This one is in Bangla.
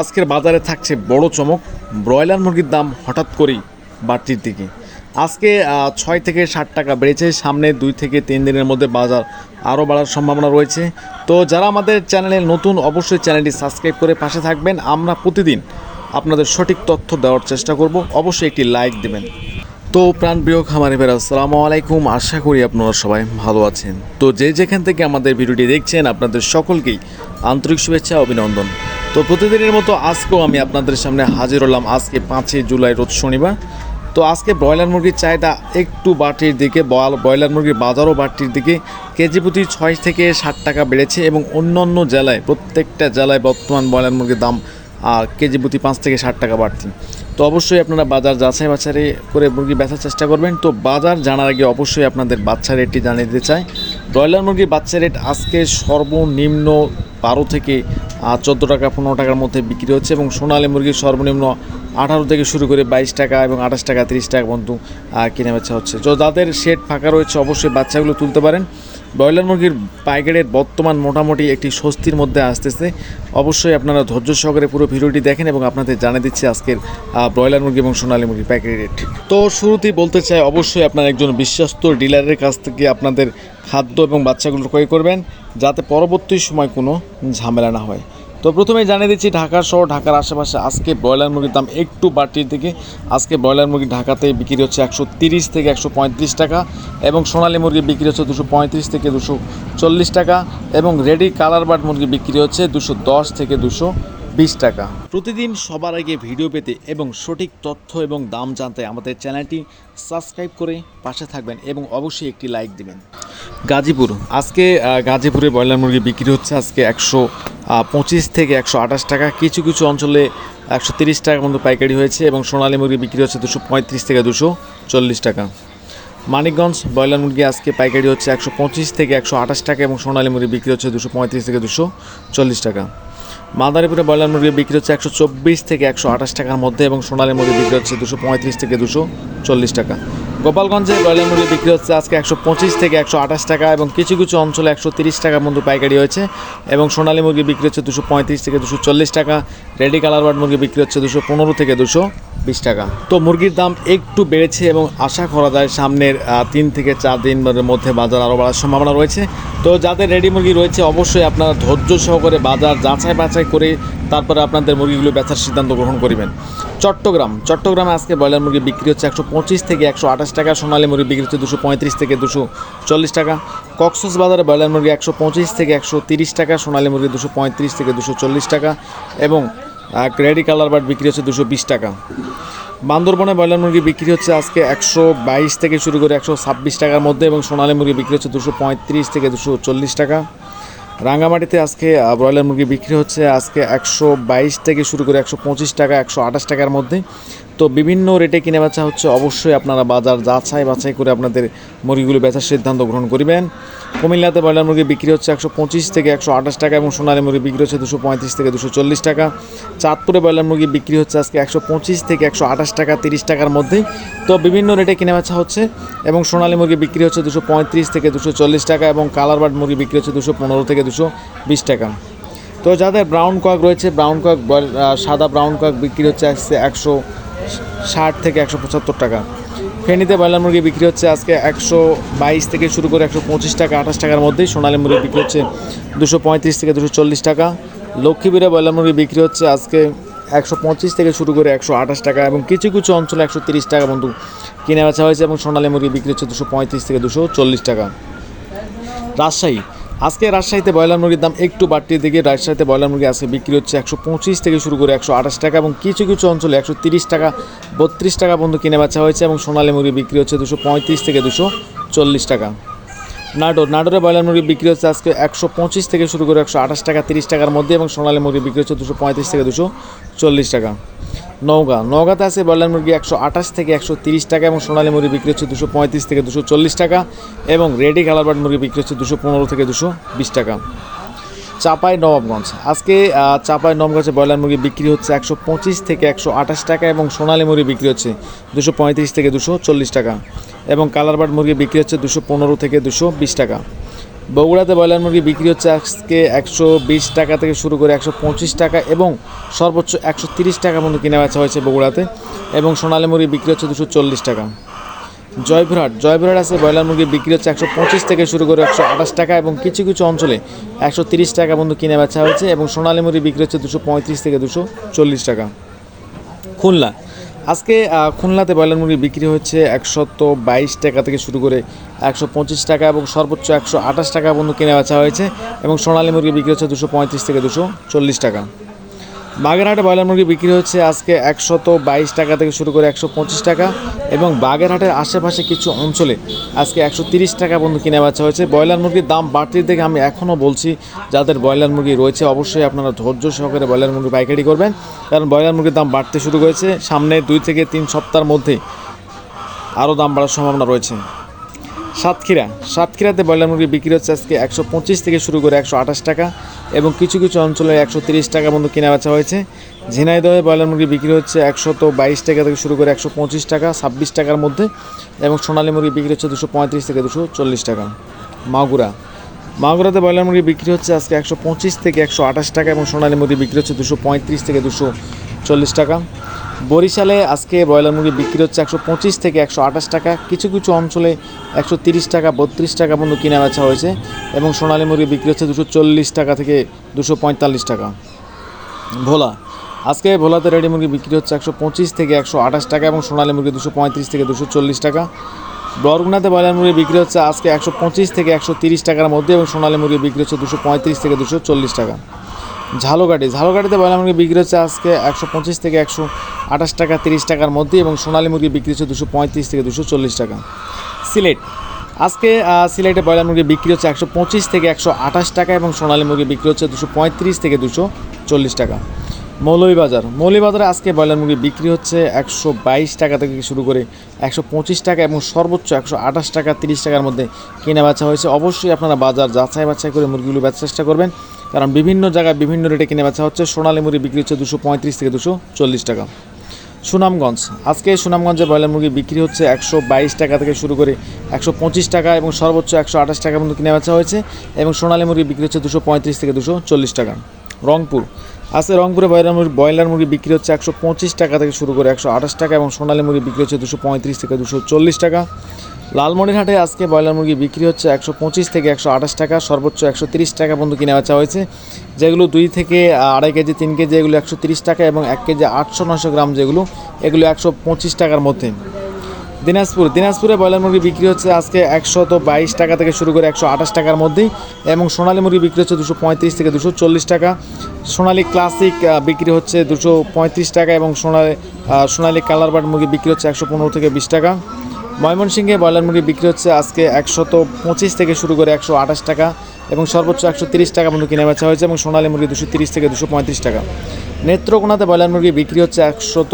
আজকের বাজারে থাকছে বড় চমক। ব্রয়লার মুরগির দাম হঠাৎ করেই বাড়তির দিকে। আজকে ছয় থেকে ষাট টাকা বেড়েছে। সামনে দুই থেকে তিন দিনের মধ্যে বাজার আরও বাড়ার সম্ভাবনা রয়েছে। তো যারা আমাদের চ্যানেলে নতুন, অবশ্যই চ্যানেলটি সাবস্ক্রাইব করে পাশে থাকবেন। আমরা প্রতিদিন আপনাদের সঠিক তথ্য দেওয়ার চেষ্টা করব। অবশ্যই একটি লাইক দেবেন। তো প্রাণপ্রিয় খামারি ভাইরা, আসসালামু আলাইকুম। আশা করি আপনারা সবাই ভালো আছেন। তো যে যেখান থেকে আমাদের ভিডিওটি দেখছেন, আপনাদের সকলকেই আন্তরিক শুভেচ্ছা, অভিনন্দন। তো প্রতিদিনের মতো আজকেও আমি আপনাদের সামনে হাজির হলাম। আজকে পাঁচই জুলাই, রোজ শনিবার। তো আজকে ব্রয়লার মুরগির চাহিদা একটু বাড়তির দিকে ব্রয়লার মুরগির বাজারও বাড়তির দিকে। কেজি প্রতি ছয় থেকে ষাট টাকা বেড়েছে এবং অন্য অন্য জেলায়, প্রত্যেকটা জেলায় বর্তমান ব্রয়লার মুরগির দাম আর কেজি প্রতি পাঁচ থেকে ষাট টাকা বাড়তি। তো অবশ্যই আপনারা বাজার যাচাই বাছাই করে মুরগি বেচার চেষ্টা করবেন। তো বাজার জানার আগে অবশ্যই আপনাদের বাচ্চা রেটটি জানিয়ে দিতে চাই। ব্রয়লার মুরগির বাচ্চা রেট আজকে সর্বনিম্ন বারো থেকে চোদ্দ টাকা, পনেরো টাকার মধ্যে বিক্রি হচ্ছে এবং সোনালী মুরগির সর্বনিম্ন আঠারো থেকে শুরু করে বাইশ টাকা এবং আঠাশ টাকা, তিরিশ টাকা পর্যন্ত কিনে বেচা হচ্ছে। তো যাদের শেড ফাঁকা রয়েছে, অবশ্যই বাচ্চাগুলো তুলতে পারেন। ব্রয়লার মুরগির পাইকারের বর্তমান মোটামুটি একটি স্বস্তির মধ্যে আসতেছে। অবশ্যই আপনারা ধৈর্য সহকারে পুরো ভিডিওটি দেখেন এবং আপনাদের জানিয়ে দিচ্ছি আজকের ব্রয়লার মুরগি এবং সোনালী মুরগির পাইকারি রেট। তো শুরুতেই বলতে চাই, অবশ্যই আপনারা একজন বিশ্বস্ত ডিলারের কাছ থেকে আপনাদের খাদ্য এবং বাচ্চাগুলো ক্রয় করবেন, যাতে পরবর্তী সময় কোনো ঝামেলা না হয়। তো প্রথমেই জানিয়ে দিচ্ছি ঢাকা সহ ঢাকার আশেপাশে আজকে ব্রয়লার মুরগির দাম একটু বাড়তির দিকে। আজকে ব্রয়লার মুরগি ঢাকাতে বিক্রি হচ্ছে একশো তিরিশ থেকে একশো পঁয়ত্রিশ টাকা এবং সোনালী মুরগি বিক্রি হচ্ছে দুশো পঁয়ত্রিশ থেকে দুশো চল্লিশ টাকা এবং রেডি কালার বার্ড মুরগি বিক্রি হচ্ছে দুশো দশ থেকে দুশো বিশ টাকা। প্রতিদিন সবার আগে ভিডিও পেতে এবং সঠিক তথ্য এবং দাম জানতে আমাদের চ্যানেলটি সাবস্ক্রাইব করে পাশে থাকবেন এবং অবশ্যই একটি লাইক দিবেন। গাজীপুর। আজকে গাজীপুরে ব্রয়লার মুরগি বিক্রি হচ্ছে আজকে একশো পঁচিশ থেকে একশো আঠাশ টাকা। কিছু কিছু অঞ্চলে একশো তিরিশ টাকার মতো পাইকারি হয়েছে এবং সোনালী মুরগি বিক্রি হচ্ছে দুশো পঁয়ত্রিশ থেকে দুশো চল্লিশ টাকা। মানিকগঞ্জ ব্রয়লার মুরগি আজকে পাইকারি হচ্ছে একশো পঁচিশ থেকে একশো আঠাশ টাকা এবং সোনালী মুরগি বিক্রি হচ্ছে দুশো পঁয়ত্রিশ থেকে দুশো চল্লিশ টাকা। মাদারীপুরে ব্রয়লার মুরগি বিক্রি হচ্ছে একশো চব্বিশ থেকে একশো আঠাশ টাকার মধ্যে এবং সোনালী মুরগি বিক্রি হচ্ছে দুশো পঁয়ত্রিশ থেকে দুশো চল্লিশ টাকা। গোপালগঞ্জে ব্রয়লার মুরগি বিক্রি হচ্ছে আজকে একশো পঁচিশ থেকে একশো আঠাশ টাকা এবং কিছু কিছু অঞ্চলে একশো তিরিশ টাকার মধ্যে পাইকারি হয়েছে এবং সোনালী মুরগি বিক্রি হচ্ছে দুশো পঁয়ত্রিশ থেকে দুশো চল্লিশ টাকা, রেডি কালার বার্ড মুরগি বিক্রি হচ্ছে দুশো পনেরো থেকে দুশো বিশ টাকা। তো মুরগির দাম একটু বেড়েছে এবং আশা করা যায় সামনের তিন থেকে চার দিনের মধ্যে বাজার আরও বাড়ার সম্ভাবনা রয়েছে। তো যাদের রেডি মুরগি রয়েছে, অবশ্যই আপনারা ধৈর্য সহকারে বাজার যাচাই বাছাই করে তারপরে আপনাদের মুরগিগুলো বেচার সিদ্ধান্ত গ্রহণ করবেন। চট্টগ্রাম, চট্টগ্রামে আজকে ব্রয়লার মুরগি বিক্রি হচ্ছে একশো পঁচিশ থেকে একশো আঠাশ টাকা, সোনালী মুরগি বিক্রি হচ্ছে দুশো পঁয়ত্রিশ থেকে দুশো চল্লিশ টাকা। কক্সস বাজারে ব্রয়লার মুরগি একশো পঁচিশ থেকে একশো তিরিশ টাকা, সোনালী মুরগি দুশো পঁয়ত্রিশ থেকে দুশো চল্লিশ টাকা এবং রেডি কালার বার্ড বিক্রি হচ্ছে দুশো বিশ টাকা। বান্দরবনে ব্রয়লার মুরগি বিক্রি হচ্ছে আজকে একশো বাইশ থেকে শুরু করে একশো ছাব্বিশ টাকার মধ্যে এবং সোনালী মুরগি বিক্রি হচ্ছে দুশো পঁয়ত্রিশ থেকে দুশো চল্লিশ টাকা। রাঙ্গামাটিতে আজকে ব্রয়লার মুরগি বিক্রি হচ্ছে আজকে একশো বাইশ থেকে শুরু করে একশো পঁচিশ টাকা, একশো আঠাশ টাকার মধ্যে। তো বিভিন্ন রেটে কিনে বেচা হচ্ছে। অবশ্যই আপনারা বাজার যাচাই বাছাই করে আপনাদের মুরগিগুলো বেচার সিদ্ধান্ত গ্রহণ করবেন। কুমিল্লাতে ব্রয়লার মুরগি বিক্রি হচ্ছে একশো পঁচিশ থেকে একশো আঠাশ টাকা এবং সোনালী মুরগি বিক্রি হচ্ছে দুশো পঁয়ত্রিশ থেকে দুশো চল্লিশ টাকা। চাঁদপুরে ব্রয়লার মুরগি বিক্রি হচ্ছে আজকে একশো পঁচিশ থেকে একশো আঠাশ টাকা তিরিশ টাকার মধ্যেই। তো বিভিন্ন রেটে কিনে বেচা হচ্ছে এবং সোনালী মুরগি বিক্রি হচ্ছে দুশো পঁয়ত্রিশ থেকে দুশো চল্লিশ টাকা এবং কালার বার্ড মুরগি বিক্রি হচ্ছে দুশো পনেরো থেকে দুশো বিশ টাকা। তো যাদের ব্রাউন কক রয়েছে, ব্রাউন কক সাদা ব্রাউন কক বিক্রি হচ্ছে আজকে একশো ষাট থেকে একশো পঁচাত্তর টাকা। ফেনীতে ব্রয়লার মুরগি বিক্রি হচ্ছে আজকে একশো বাইশ থেকে শুরু করে একশো পঁচিশ টাকা, আঠাশ টাকার মধ্যেই। সোনালী মুরগি বিক্রি হচ্ছে দুশো পঁয়ত্রিশ থেকে দুশো চল্লিশ টাকা। লক্ষ্মীপুরে ব্রয়লার মুরগি বিক্রি হচ্ছে আজকে একশো পঁচিশ থেকে শুরু করে একশো আঠাশ টাকা এবং কিছু কিছু অঞ্চলে একশো তিরিশ টাকা বন্ধু কিনে বেচা হয়েছে এবং সোনালী মুরগি বিক্রি হচ্ছে দুশো পঁয়ত্রিশ থেকে দুশো চল্লিশ টাকা। রাজশাহী আজকে রাজশাহীতে ব্রয়লার মুরগির দাম একটু বাড়তির দিকে। রাজশাহীতে ব্রয়লার মুরগি আজকে বিক্রি হচ্ছে একশো পঁচিশ থেকে শুরু করে একশো আঠাশ টাকা এবং কিছু কিছু অঞ্চলে একশো তিরিশ টাকা, বত্রিশ টাকা পর্যন্ত কিনে বেচা হয়েছে এবং সোনালী মুরগি বিক্রি হচ্ছে দুশো পঁয়ত্রিশ থেকে দুশো চল্লিশ টাকা। নাটোর, নাটোরে ব্রয়লার মুরগি বিক্রি হচ্ছে আজকে একশো পঁচিশ থেকে শুরু করে একশো আঠাশ টাকা, তিরিশ টাকার মধ্যে এবং সোনালী মুরগি বিক্রি হচ্ছে দুশো পঁয়ত্রিশ থেকে দুশো চল্লিশ টাকা। নওগাঁ। নওগাঁতে আছে ব্রয়লার মুরগি একশো আঠাশ থেকে একশো তিরিশ টাকা এবং সোনালী মুরগি বিক্রি হচ্ছে দুশো পঁয়ত্রিশ থেকে দুশো চল্লিশ টাকা এবং রেডি কালার বার্ড মুরগি বিক্রি হচ্ছে দুশো পনেরো থেকে দুশো বিশ টাকা। চাপাই নবাবগঞ্জ। আজকে চাপাই নবাবগঞ্জে ব্রয়লার মুরগি বিক্রি হচ্ছে একশো পঁচিশ থেকে একশো আঠাশ টাকা এবং সোনালী মুরগি বিক্রি হচ্ছে দুশো পঁয়ত্রিশ থেকে দুশো চল্লিশ টাকা এবং কালার বার্ড মুরগি বিক্রি হচ্ছে দুশো পনেরো থেকে দুশো বিশ টাকা। বগুড়াতে ব্রয়লার মুরগি বিক্রি হচ্ছে আজকে একশো বিশ টাকা থেকে শুরু করে একশো পঁচিশ টাকা এবং সর্বোচ্চ একশো তিরিশ টাকা পর্যন্ত কিনে বেচা হয়েছে বগুড়াতে এবং সোনালী মুরগি বিক্রি হচ্ছে দুশো চল্লিশ টাকা। জয়পুরহাট জয়পুরহাট আছে ব্রয়লার মুরগি বিক্রি হচ্ছে একশো পঁচিশ থেকে শুরু করে একশো আঠাশ টাকা এবং কিছু কিছু অঞ্চলে একশো তিরিশ টাকা পর্যন্ত কিনে বেচা হয়েছে এবং সোনালী মুরগি বিক্রি হচ্ছে দুশো পঁয়ত্রিশ থেকে দুশো চল্লিশ টাকা। খুলনা আজকে খুলনাতে ব্রয়লার মুরগি বিক্রি হচ্ছে একশত বাইশ টাকা থেকে শুরু করে একশো পঁচিশ টাকা এবং সর্বোচ্চ একশো আঠাশ টাকা পর্যন্ত কেনা বেচা হয়েছে এবং সোনালী মুরগি বিক্রি হচ্ছে দুশো পঁয়ত্রিশ থেকে দুশো চল্লিশ টাকা। বাগেরহাটে ব্রয়লার মুরগি বিক্রি হচ্ছে আজকে একশত বাইশ টাকা থেকে শুরু করে একশো পঁচিশ টাকা এবং বাগেরহাটের আশেপাশে কিছু অঞ্চলে আজকে একশো তিরিশ টাকা পর্যন্ত কিনে বেচা হয়েছে। ব্রয়লার মুরগির দাম বাড়তির দেখে আমি এখনও বলছি, যাদের ব্রয়লার মুরগি রয়েছে অবশ্যই আপনারা ধৈর্য সহকারে ব্রয়লার মুরগি পাইকারি করবেন, কারণ ব্রয়লার মুরগির দাম বাড়তে শুরু করেছে। সামনে দুই থেকে তিন সপ্তাহের মধ্যে আরও দাম বাড়ার সম্ভাবনা রয়েছে। সাতক্ষীরা। সাতক্ষীরাতে ব্রয়লার মুরগি বিক্রি হচ্ছে আজকে একশো পঁচিশ থেকে শুরু করে একশো আঠাশ টাকা এবং কিছু কিছু অঞ্চলে একশো তিরিশ টাকা মতো কেনা বেচা হয়েছে। ঝিনাইদহে ব্রয়লার মুরগি বিক্রি হচ্ছে একশত বাইশ টাকা থেকে শুরু করে একশো পঁচিশ টাকা, ছাব্বিশ টাকার মধ্যে এবং সোনালী মুরগি বিক্রি হচ্ছে দুশো পঁয়ত্রিশ থেকে দুশো চল্লিশ টাকা। মাগুরা। মাগুরাতে ব্রয়লার মুরগি বিক্রি হচ্ছে আজকে একশো পঁচিশ থেকে একশো আঠাশ টাকা এবং সোনালী মুরগি বিক্রি হচ্ছে দুশো পঁয়ত্রিশ থেকে দুশো চল্লিশ টাকা। বরিশালে আজকে ব্রয়লার মুরগি বিক্রি হচ্ছে একশো পঁচিশ থেকে একশো আঠাশ টাকা। কিছু কিছু অঞ্চলে একশো তিরিশ টাকা, বত্রিশ টাকা পর্যন্ত কিনা বেচা হয়েছে। এবং সোনালী মুরগি বিক্রি হচ্ছে দুশো চল্লিশ টাকা থেকে দুশো পঁয়তাল্লিশ টাকা। ভোলা, আজকে ভোলাতে রেডি মুরগি বিক্রি হচ্ছে একশো পঁচিশ থেকে একশো আঠাশ টাকা এবং সোনালী মুরগি দুশো পঁয়ত্রিশ থেকে দুশো চল্লিশ টাকা। বরগুনাতে ব্রয়লার মুরগি বিক্রি হচ্ছে আজকে একশো পঁচিশ থেকে একশো তিরিশ টাকার মধ্যে এবং সোনালী মুরগি বিক্রি হচ্ছে দুশো পঁয়ত্রিশ থেকে দুশো চল্লিশ টাকা। ঝালুগাড়ি ঝালুগাড়িতে ব্রয়লার মুরগি বিক্রি হচ্ছে আজকে একশো পঁচিশ থেকে একশো আঠাশ টাকা, তিরিশ টাকার মধ্যে এবং সোনালী মুরগি বিক্রি হচ্ছে দুশো পঁয়ত্রিশ থেকে দুশো চল্লিশ টাকা। সিলেট। আজকে সিলেটে ব্রয়লার মুরগি বিক্রি হচ্ছে একশো পঁচিশ থেকে একশো আঠাশ টাকা এবং সোনালী মুরগি বিক্রি হচ্ছে দুশো পঁয়ত্রিশ থেকে দুশো চল্লিশ টাকা। মৌলভীবাজার। মৌলভীবাজারে আজকে ব্রয়লার মুরগি বিক্রি হচ্ছে একশো বাইশ টাকা থেকে শুরু করে একশো পঁচিশ টাকা এবং সর্বোচ্চ একশো আঠাশ টাকা, তিরিশ টাকার মধ্যে কেনা বেচা হয়েছে। অবশ্যই আপনারা বাজার যাচাই বাছাই করে মুরগিগুলো বেচার চেষ্টা করবেন। কারণ বিভিন্ন জায়গায় বিভিন্ন রেটে কিনে বেচা হচ্ছে। সোনালী মুরগি বিক্রি হচ্ছে দুশো পঁয়ত্রিশ থেকে দুশো চল্লিশ টাকা। সুনামগঞ্জ। আজকে সুনামগঞ্জে ব্রয়লার মুরগি বিক্রি হচ্ছে একশো বাইশ টাকা থেকে শুরু করে একশো পঁচিশ টাকা এবং সর্বোচ্চ একশো আঠাশ টাকা পর্যন্ত কিনে বেচা হয়েছে এবং সোনালী মুরগি বিক্রি হচ্ছে দুশো পঁয়ত্রিশ থেকে দুশো চল্লিশ টাকা। রংপুর। আজকে রংপুরে ব্রয়লার মুরগি ব্রয়লার মুরগি বিক্রি হচ্ছে একশো পঁচিশ টাকা থেকে শুরু করে একশো আঠাশ টাকা এবং সোনালী মুরগি বিক্রি হচ্ছে দুশো পঁয়ত্রিশ থেকে দুশো চল্লিশ টাকা। লালমনিরহাটে আজকে ব্রয়লার মুরগি বিক্রি হচ্ছে একশো পঁচিশ থেকে একশো আঠাশ টাকা, সর্বোচ্চ একশো তিরিশ টাকা পর্যন্ত কিনে বেচা হয়েছে। যেগুলো দুই থেকে আড়াই কেজি, তিন কেজি, এগুলো একশো তিরিশ টাকা এবং এক কেজি আটশো নশো গ্রাম যেগুলো, এগুলো একশো পঁচিশ টাকার মধ্যে। দিনাজপুর, দিনাজপুরে ব্রয়লার মুরগি বিক্রি হচ্ছে আজকে একশত বাইশ টাকা থেকে শুরু করে একশো আঠাশ টাকার মধ্যেই এবং সোনালী মুরগি বিক্রি হচ্ছে দুশো পঁয়ত্রিশ থেকে দুশো চল্লিশ টাকা। সোনালী ক্লাসিক বিক্রি হচ্ছে দুশো পঁয়ত্রিশ টাকা এবং সোনালী সোনালী কালার বার্ড মুরগি বিক্রি হচ্ছে একশো পনেরো থেকে বিশ টাকা। ময়মনসিংহে ব্রয়লার মুরগি বিক্রি হচ্ছে আজকে একশত পঁচিশ থেকে শুরু করে একশো আঠাশ টাকা এবং সর্বোচ্চ একশো তিরিশ টাকা পর্যন্ত কিনে বেচা হয়েছে এবং সোনালী মুরগি দুশো তিরিশ থেকে দুশো পঁয়ত্রিশ টাকা। নেত্রকোনাতে ব্রয়লার মুরগি বিক্রি হচ্ছে একশত